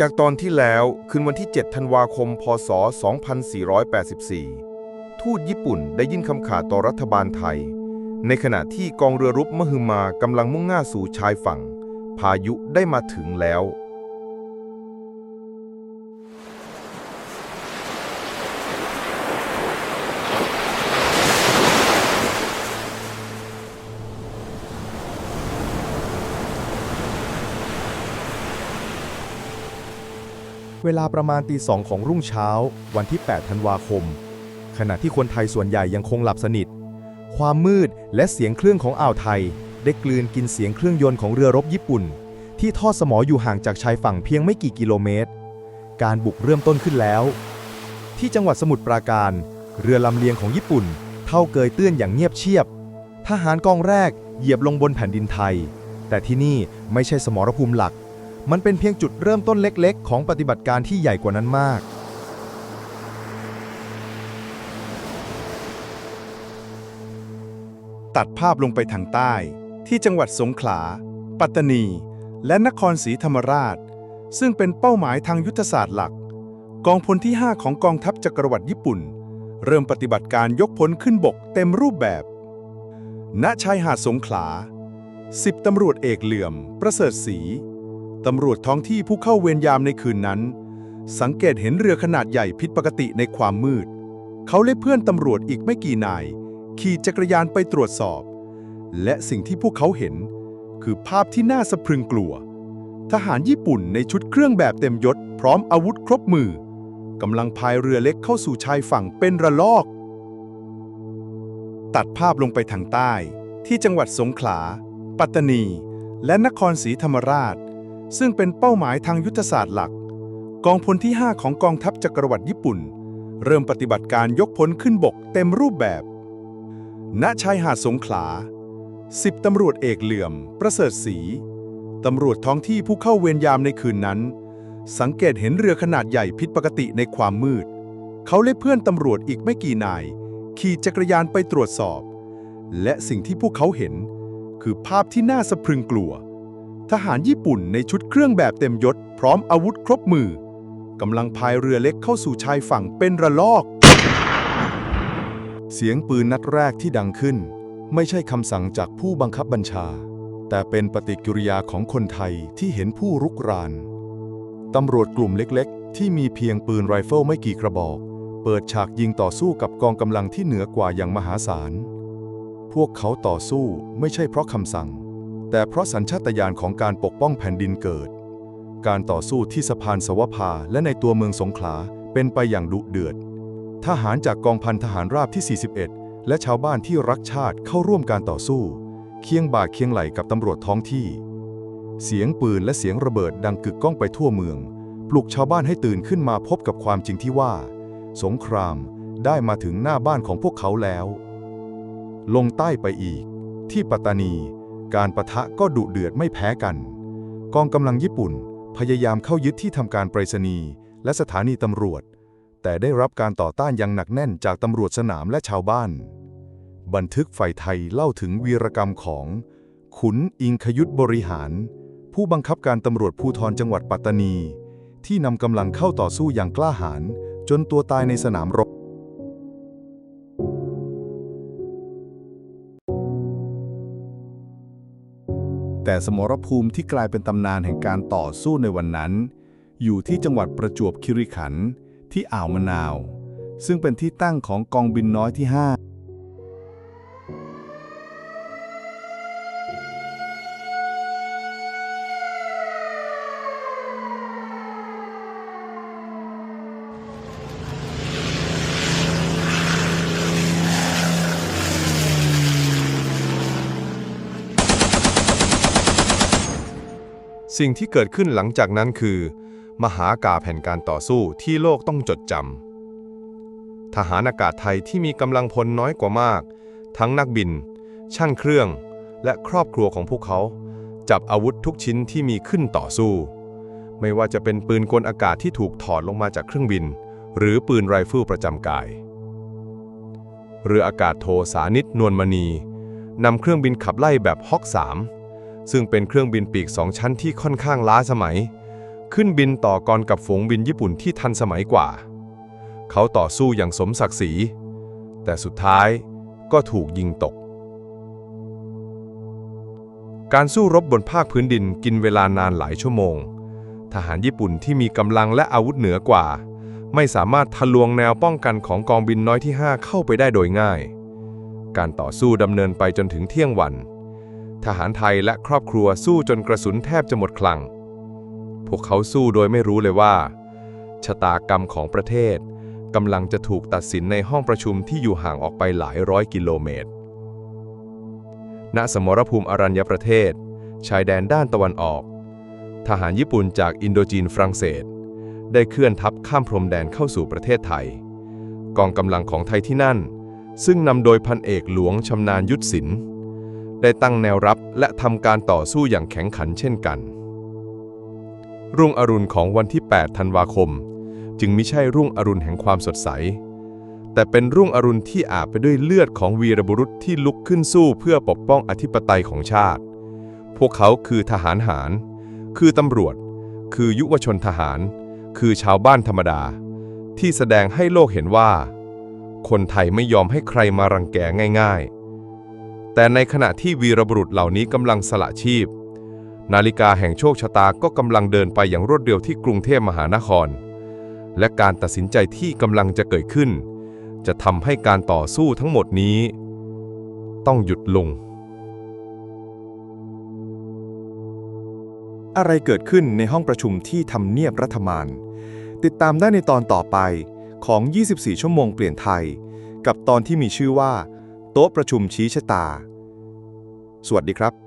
จากตอนที่แล้วคืนวันที่ 7 ธันวาคม พศ 2484 ทูตญี่ปุ่นได้ยื่นคำขาดต่อรัฐบาลไทย ในขณะที่กองเรือรบมหึมากำลังมุ่งหน้าสู่ชายฝั่ง พายุได้มาถึงแล้ว เวลาประมาณตีสองของรุ่งเช้า วันที่ 8 ธันวาคม ขณะที่คนไทยส่วนใหญ่ยังคงหลับสนิท ความมืดและเสียงเครื่องของอ่าวไทย ได้กลืนกินเสียงเครื่องยนต์ของเรือรบญี่ปุ่น ที่ทอดสมออยู่ห่างจากชายฝั่งเพียงไม่กี่กิโลเมตร การบุกเริ่มต้นขึ้นแล้ว ที่จังหวัดสมุทรปราการ เรือลำเลียงของญี่ปุ่น เท่าเกยตื้นอย่างเงียบเชียบ ทหารกองแรกเหยียบลงบนแผ่นดินไทย แต่ที่นี่ไม่ใช่สมรภูมิหลัก มันเป็นเพียงจุดเริ่มต้นเล็กๆ ของปฏิบัติการที่ใหญ่กว่านั้นมาก ตัดภาพลงไปทางใต้ ที่จังหวัดสงขลา ปัตตานี และนครศรีธรรมราช ซึ่งเป็นเป้าหมายทางยุทธศาสตร์หลัก กองพลที่ 5 ของกองทัพจักรวรรดิญี่ปุ่น เริ่มปฏิบัติการยกพลขึ้นบกเต็มรูปแบบ ณชายหาดสงขลาสิบตำรวจเอกเหลื่อม ประเสริฐศรี ตำรวจท้องที่ผู้เข้าเวรยามในคืนนั้น สังเกตเห็นเรือขนาดใหญ่ผิดปกติในความมืด เขาและเพื่อนตำรวจอีกไม่กี่นาย ขี่จักรยานไปตรวจสอบ และสิ่งที่พวกเขาเห็น คือภาพที่น่าสะพรึงกลัว ทหารญี่ปุ่นในชุดเครื่องแบบเต็มยศ พร้อมอาวุธครบมือกำลังพายเรือเล็กเข้าสู่ชายฝั่งเป็นระลอก ตัดภาพลงไปทางใต้ ที่จังหวัดสงขลา ปัตตานี และนครศรีธรรมราช ซึ่งเป็นเป้าหมายทางยุทธศาสตร์หลัก กองพลที่ 5 ของกองทัพจักรวรรดิญี่ปุ่น เริ่มปฏิบัติการยกพลขึ้นบกเต็มรูปแบบ ณ ชายหาดสงขลาสิบตำรวจเอกเหลื่อม ประเสริฐศรีตำรวจท้องที่ผู้เข้าเวรยามในคืนนั้น สังเกตเห็นเรือขนาดใหญ่ผิดปกติในความมืด เขาและเพื่อนตำรวจอีกไม่กี่นาย ขี่จักรยานไปตรวจสอบ และสิ่งที่พวกเขาเห็น คือภาพที่น่าสะพรึงกลัว ทหารญี่ปุ่นในชุดเครื่องแบบเต็มยศ พร้อมอาวุธครบมือกำลังพายเรือเล็กเข้าสู่ชายฝั่งเป็นระลอก เสียงปืนนัดแรกที่ดังขึ้น ไม่ใช่คำสั่งจากผู้บังคับบัญชา แต่เป็นปฏิกิริยาของคนไทยที่เห็นผู้รุกรานตำรวจกลุ่มเล็กๆ ที่มีเพียงปืนไรเฟิลไม่กี่กระบอก เปิดฉากยิงต่อสู้กับกองกำลังที่เหนือกว่าอย่างมหาศาล พวกเขาต่อสู้ไม่ใช่เพราะคำสั่ง แต่เพราะสัญชาตญาณของการปกป้องแผ่นดินเกิด การต่อสู้ที่สะพานสวภาและในตัวเมืองสงขลาเป็นไปอย่างดุเดือด ทหารจากกองพันทหารราบที่ 41 และชาวบ้านที่รักชาติเข้าร่วมการต่อสู้ เคียงบ่าเคียงไหลกับตำรวจท้องที่ เสียงปืนและเสียงระเบิดดังกึกก้องไปทั่วเมือง ปลุกชาวบ้านให้ตื่นขึ้นมาพบกับความจริงที่ว่า สงครามได้มาถึงหน้าบ้านของพวกเขาแล้ว ลงใต้ไปอีก ที่ปัตตานี การประทะก็ดุเดือดไม่แพ้กัน กองกำลังญี่ปุ่นพยายามเข้ายึดที่ทำการไปรษณีย์และสถานีตำรวจ แต่ได้รับการต่อต้านอย่างหนักแน่นจากตำรวจสนามและชาวบ้าน บันทึกฝ่ายไทยเล่าถึงวีรกรรมของ ขุนอิงคยุทธบริหาร ผู้บังคับการตำรวจภูธรจังหวัดปัตตานี ที่นำกำลังเข้าต่อสู้อย่างกล้าหาญจนตัวตายในสนามรบ แต่สมรภูมิที่กลายเป็นตำนานแห่งการต่อสู้ในวันนั้น อยู่ที่จังหวัดประจวบคีรีขันธ์ที่อ่าวมะนาว ซึ่งเป็นที่ตั้งของกองบินน้อยที่ 5 สิ่งที่เกิดขึ้นหลังจากนั้นคือ มหากาแห่งการต่อสู้ที่โลกต้องจดจำทหารอากาศไทยที่มีกำลังพลน้อยกว่ามาก ทั้งนักบิน ช่างเครื่อง และครอบครัวของพวกเขา จับอาวุธทุกชิ้นที่มีขึ้นต่อสู้ ไม่ว่าจะเป็นปืนกลอากาศที่ถูกถอดลงมาจากเครื่องบิน หรือปืนไรเฟิลประจำกายเรืออากาศโทสานิตนวลมณีนำเครื่องบินขับไล่แบบฮอก3 ซึ่งเป็นเครื่องบินปีกสองชั้นที่ค่อนข้างล้าสมัย ขึ้นบินต่อกรกับฝูงบินญี่ปุ่นที่ทันสมัยกว่า เขาต่อสู้อย่างสมศักดิ์ศรี แต่สุดท้ายก็ถูกยิงตก การสู้รบบนภาคพื้นดินกินเวลานานหลายชั่วโมง ทหารญี่ปุ่นที่มีกำลังและอาวุธเหนือกว่า ไม่สามารถทะลวงแนวป้องกันของกองบินน้อยที่ 5 เข้าไปได้โดยง่าย การต่อสู้ดำเนินไปจนถึงเที่ยงวัน ทหารไทยและครอบครัวสู้จนกระสุนแทบจะหมดคลัง พวกเขาสู้โดยไม่รู้เลยว่า ชะตากรรมของประเทศกำลังจะถูกตัดสินในห้องประชุมที่อยู่ห่างออกไปหลายร้อยกิโลเมตร ณ สมรภูมิอรัญญประเทศ ชายแดนด้านตะวันออก ทหารญี่ปุ่นจากอินโดจีนฝรั่งเศส ได้เคลื่อนทัพข้ามพรมแดนเข้าสู่ประเทศไทย กองกำลังของไทยที่นั่น ซึ่งนำโดยพันเอกหลวงชำนาญยุทธศิลป์ ได้ตั้งแนวรับและทำการต่อสู้อย่างแข็งขันเช่นกัน รุ่งอรุณของวันที่ 8 ธันวาคม จึงไม่ใช่รุ่งอรุณแห่งความสดใส แต่เป็นรุ่งอรุณที่อาบไปด้วยเลือดของวีรบุรุษที่ลุกขึ้นสู้เพื่อปกป้องอธิปไตยของชาติ พวกเขาคือทหารหาร คือตำรวจ คือยุวชนทหาร คือชาวบ้านธรรมดา ที่แสดงให้โลกเห็นว่า คนไทยไม่ยอมให้ใครมารังแกง่าย ๆ แต่ในขณะที่วีรบุรุษเหล่านี้กำลังสละชีพ นาฬิกาแห่งโชคชะตาก็กำลังเดินไปอย่างรวดเร็วที่กรุงเทพมหานคร และการตัดสินใจที่กำลังจะเกิดขึ้น จะทำให้การต่อสู้ทั้งหมดนี้ ต้องหยุดลง อะไรเกิดขึ้นในห้องประชุมที่ทำเนียบรัฐบาลติดตามได้ในตอนต่อไปของ 24 ชั่วโมงเปลี่ยนไทย กับตอนที่มีชื่อว่า โต๊ะประชุมชี้ชะตา สวัสดีครับ